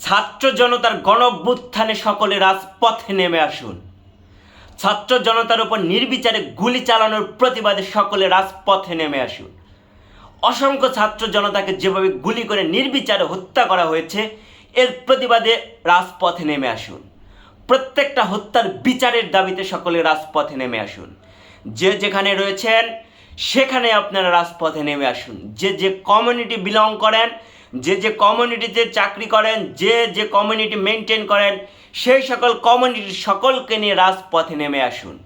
ছাত্র জনতার গণভ্যুত্থানে সকলে রাজপথে নেমে আসুন। ছাত্র জনতার উপর নির্বিচারে গুলি চালানোর প্রতিবাদে সকলে রাজপথে নেমে আসুন। অসংখ্য ছাত্র জনতাকে যেভাবে গুলি করে নির্বিচারে হত্যা করা হয়েছে, এর প্রতিবাদে রাজপথে নেমে আসুন। প্রত্যেকটা হত্যার বিচারের দাবিতে সকলে রাজপথে নেমে আসুন। যে যেখানে রয়েছেন, সেখানে আপনারা রাজপথে নেমে আসুন। যে যে কমিউনিটি বিলং করেন যে যে কমিউনিটিতে চাকরি করেন, যে যে কমিউনিটি মেনটেন করেন, সেই সকল কমিউনিটির সকলকে নিয়ে রাজপথে নেমে আসুন।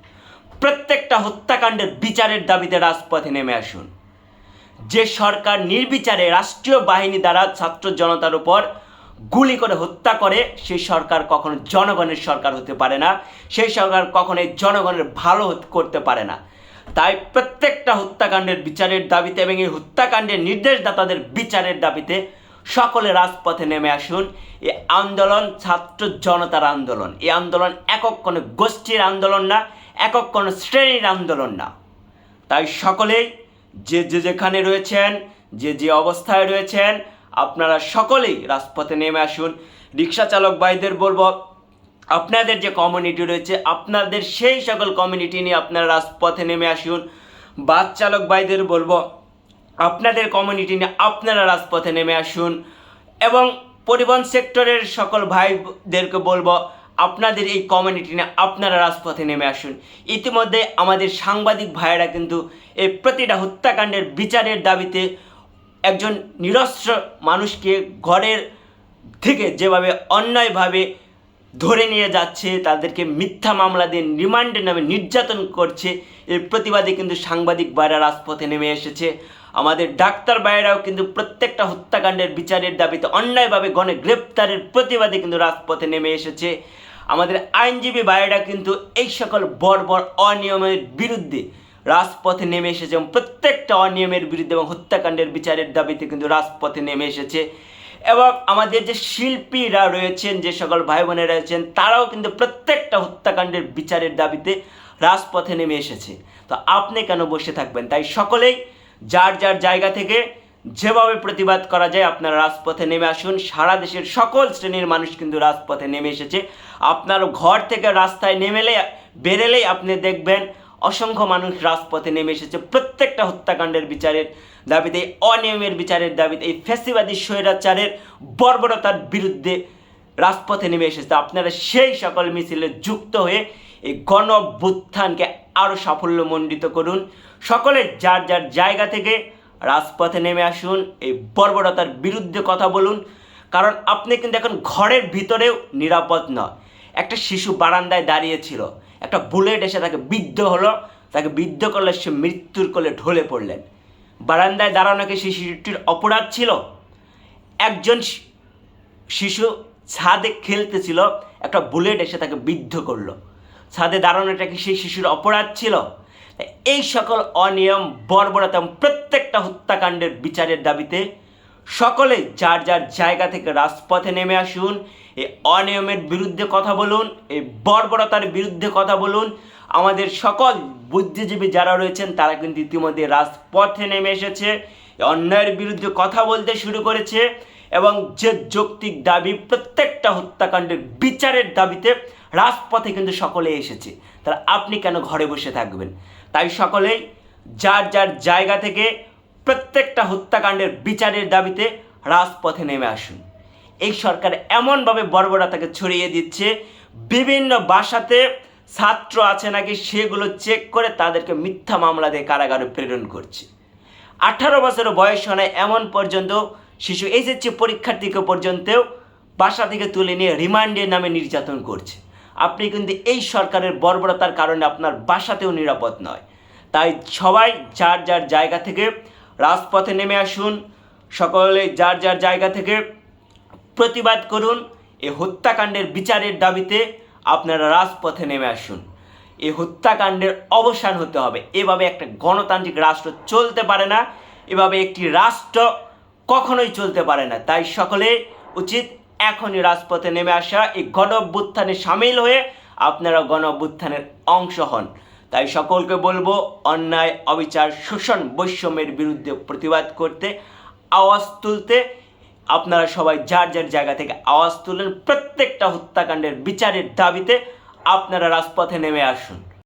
প্রত্যেকটা হত্যাকাণ্ডের বিচারের দাবিতে রাজপথে নেমে আসুন। যে সরকার নির্বিচারে রাষ্ট্রীয় বাহিনী দ্বারা ছাত্র জনতার উপর গুলি করে হত্যা করে, সেই সরকার কখনো জনগণের সরকার হতে পারে না, সেই সরকার কখনোই জনগণের ভালো করতে পারে না। তাই প্রত্যেকটা হত্যাকাণ্ডের বিচারের দাবিতে এবং এই হত্যাকাণ্ডের নির্দেশদাতাদের বিচারের দাবিতে সকলে রাজপথে নেমে আসুন। এই আন্দোলন ছাত্র জনতার আন্দোলন। এই আন্দোলন একক কোনো গোষ্ঠীর আন্দোলন না, একক কোনো শ্রেণির আন্দোলন না। তাই সকলেই যে যে যেখানে রয়েছেন, যে যে অবস্থায় রয়েছেন, আপনারা সকলেই রাজপথে নেমে আসুন। রিক্সা চালক ভাইদের বলব আপনাদের যে কমিউনিটি রয়েছে, আপনাদের সেই সকল কমিউনিটি নিয়ে আপনারা রাজপথে নেমে আসুন। বাস চালক ভাইদের বলব, আপনাদের কমিউনিটি নিয়ে আপনারা রাজপথে নেমে আসুন। এবং পরিবহন সেক্টরের সকল ভাইদেরকে বলব, আপনাদের এই কমিউনিটি নিয়ে আপনারা রাজপথে নেমে আসুন। ইতিমধ্যে আমাদের সাংবাদিক ভাইয়েরা কিন্তু এই প্রতিটা হত্যাকাণ্ডের বিচারের দাবিতে একজন নিরস্ত্র মানুষকে ঘরের থেকে যেভাবে অন্যায়ভাবে ধরে নিয়ে যাচ্ছে, তাদেরকে মিথ্যা মামলা দিয়ে রিমান্ডের নামে নির্যাতন করছে। এর প্রতিবাদে কিন্তু সাংবাদিক ভাইরা রাজপথে নেমে এসেছে। আমাদের ডাক্তার ভাইয়েরাও কিন্তু প্রত্যেকটা হত্যাকাণ্ডের বিচারের দাবিতে অন্যায়ভাবে গণে গ্রেপ্তারের প্রতিবাদে কিন্তু রাজপথে নেমে এসেছে। আমাদের আইনজীবী ভাইয়েরা কিন্তু এই সকল বর্বর অনিয়মের বিরুদ্ধে রাজপথে নেমে এসেছে এবং প্রত্যেকটা অনিয়মের বিরুদ্ধে এবং হত্যাকাণ্ডের বিচারের দাবিতে কিন্তু রাজপথে নেমে এসেছে। এবং আমাদের যে শিল্পীরা রয়েছেন, যে সকল ভাই বোনেরা রয়েছেন, তারাও কিন্তু প্রত্যেকটা হত্যাকাণ্ডের বিচারের দাবিতে রাজপথে নেমে এসেছে। তো আপনি কেন বসে থাকবেন? তাই সকলেই যার যার জায়গা থেকে যেভাবে প্রতিবাদ করা যায়, আপনারা রাজপথে নেমে আসুন। সারা দেশের সকল শ্রেণির মানুষ কিন্তু রাজপথে নেমে এসেছে। আপনার ঘর থেকে রাস্তায় নেমেলে, বেরেলেই আপনি দেখবেন অসংখ্য মানুষ রাজপথে নেমে এসেছে। প্রত্যেকটা হত্যাকাণ্ডের বিচারের দাবিতে এই অনিয়মের বিচারের দাবিতে, এই ফ্যাসিবাদী স্বৈরাচারের বর্বরতার বিরুদ্ধে রাজপথে নেমে এসেছে। আপনারা সেই সকল মিছিলে যুক্ত হয়ে এই গণভ্যুত্থানকে আরও সাফল্যমণ্ডিত করুন। সকলে যার যার জায়গা থেকে রাজপথে নেমে আসুন, এই বর্বরতার বিরুদ্ধে কথা বলুন। কারণ আপনি কিন্তু এখন ঘরের ভিতরেও নিরাপদ নয়। একটা শিশু বারান্দায় দাঁড়িয়েছিল একটা বুলেট এসে তাকে বিদ্ধ হলো। তাকে বিদ্ধ করলে সে মৃত্যুর কোলে ঢলে পড়লেন। বারান্দায় দাঁড়ানো কি সেই শিশুটির অপরাধ ছিল? একজন শিশু ছাদে খেলতেছিল, একটা বুলেট এসে তাকে বিদ্ধ করল। ছাদে দাঁড়ানোটা কি সেই শিশুর অপরাধ ছিল? এই সকল অনিয়ম, বর্বরতা প্রত্যেকটা হত্যাকাণ্ডের বিচারের দাবিতে সকলে যার যার জায়গা থেকে রাজপথে নেমে আসুন, এই অনিয়মের বিরুদ্ধে কথা বলুন, এই বর্বরতার বিরুদ্ধে কথা বলুন। আমাদের সকল বুদ্ধিজীবী যারা রয়েছেন, তারা কিন্তু ইতিমধ্যে রাজপথে নেমে এসেছে অন্যায়ের বিরুদ্ধে কথা বলতে শুরু করেছে এবং যে যৌক্তিক দাবি, প্রত্যেকটা হত্যাকাণ্ডের বিচারের দাবিতে রাজপথে কিন্তু সকলে এসেছে। তাহলে আপনি কেন ঘরে বসে থাকবেন? তাই সকলেই যার যার জায়গা থেকে প্রত্যেকটা হত্যাকাণ্ডের বিচারের দাবিতে রাজপথে নেমে আসুন। এই সরকার এমনভাবে বর্বরতাকে ছড়িয়ে দিচ্ছে, বিভিন্ন বাসাতে ছাত্র আছে নাকি সেগুলো চেক করে তাদেরকে মিথ্যা মামলা দিয়ে কারাগারে প্রেরণ করছে। আঠারো বছর বয়স হয় এমন পর্যন্ত শিশু এসেছে পরীক্ষার্থীকে পর্যন্তও বাসা থেকে তুলে নিয়ে রিমান্ডের নামে নির্যাতন করছে। আপনি কিন্তু এই সরকারের বর্বরতার কারণে আপনার বাসাতেও নিরাপদ নয়। তাই সবাই যার যার জায়গা থেকে রাজপথে নেমে আসুন। সকলে যার যার জায়গা থেকে প্রতিবাদ করুন। এই হত্যাকাণ্ডের বিচারের দাবিতে আপনারা রাজপথে নেমে আসুন। এই হত্যাকাণ্ডের অবসান হতে হবে। এভাবে একটা গণতান্ত্রিক রাষ্ট্র চলতে পারে না। এভাবে একটি রাষ্ট্র কখনোই চলতে পারে না। তাই সকলে উচিত এখনই রাজপথে নেমে আসা। এই গণ সামিল হয়ে আপনারা গণ অংশ হন। তাই সকলকে বলব, অন্যায়, অবিচার, শোষণ, বৈষম্যের বিরুদ্ধে প্রতিবাদ করতে, আওয়াজ তুলতে। আপনারা সবাই যার যার জায়গা থেকে আওয়াজ তুলেন প্রত্যেকটা হত্যাকাণ্ডের বিচারের দাবিতে আপনারা রাজপথে নেমে আসুন।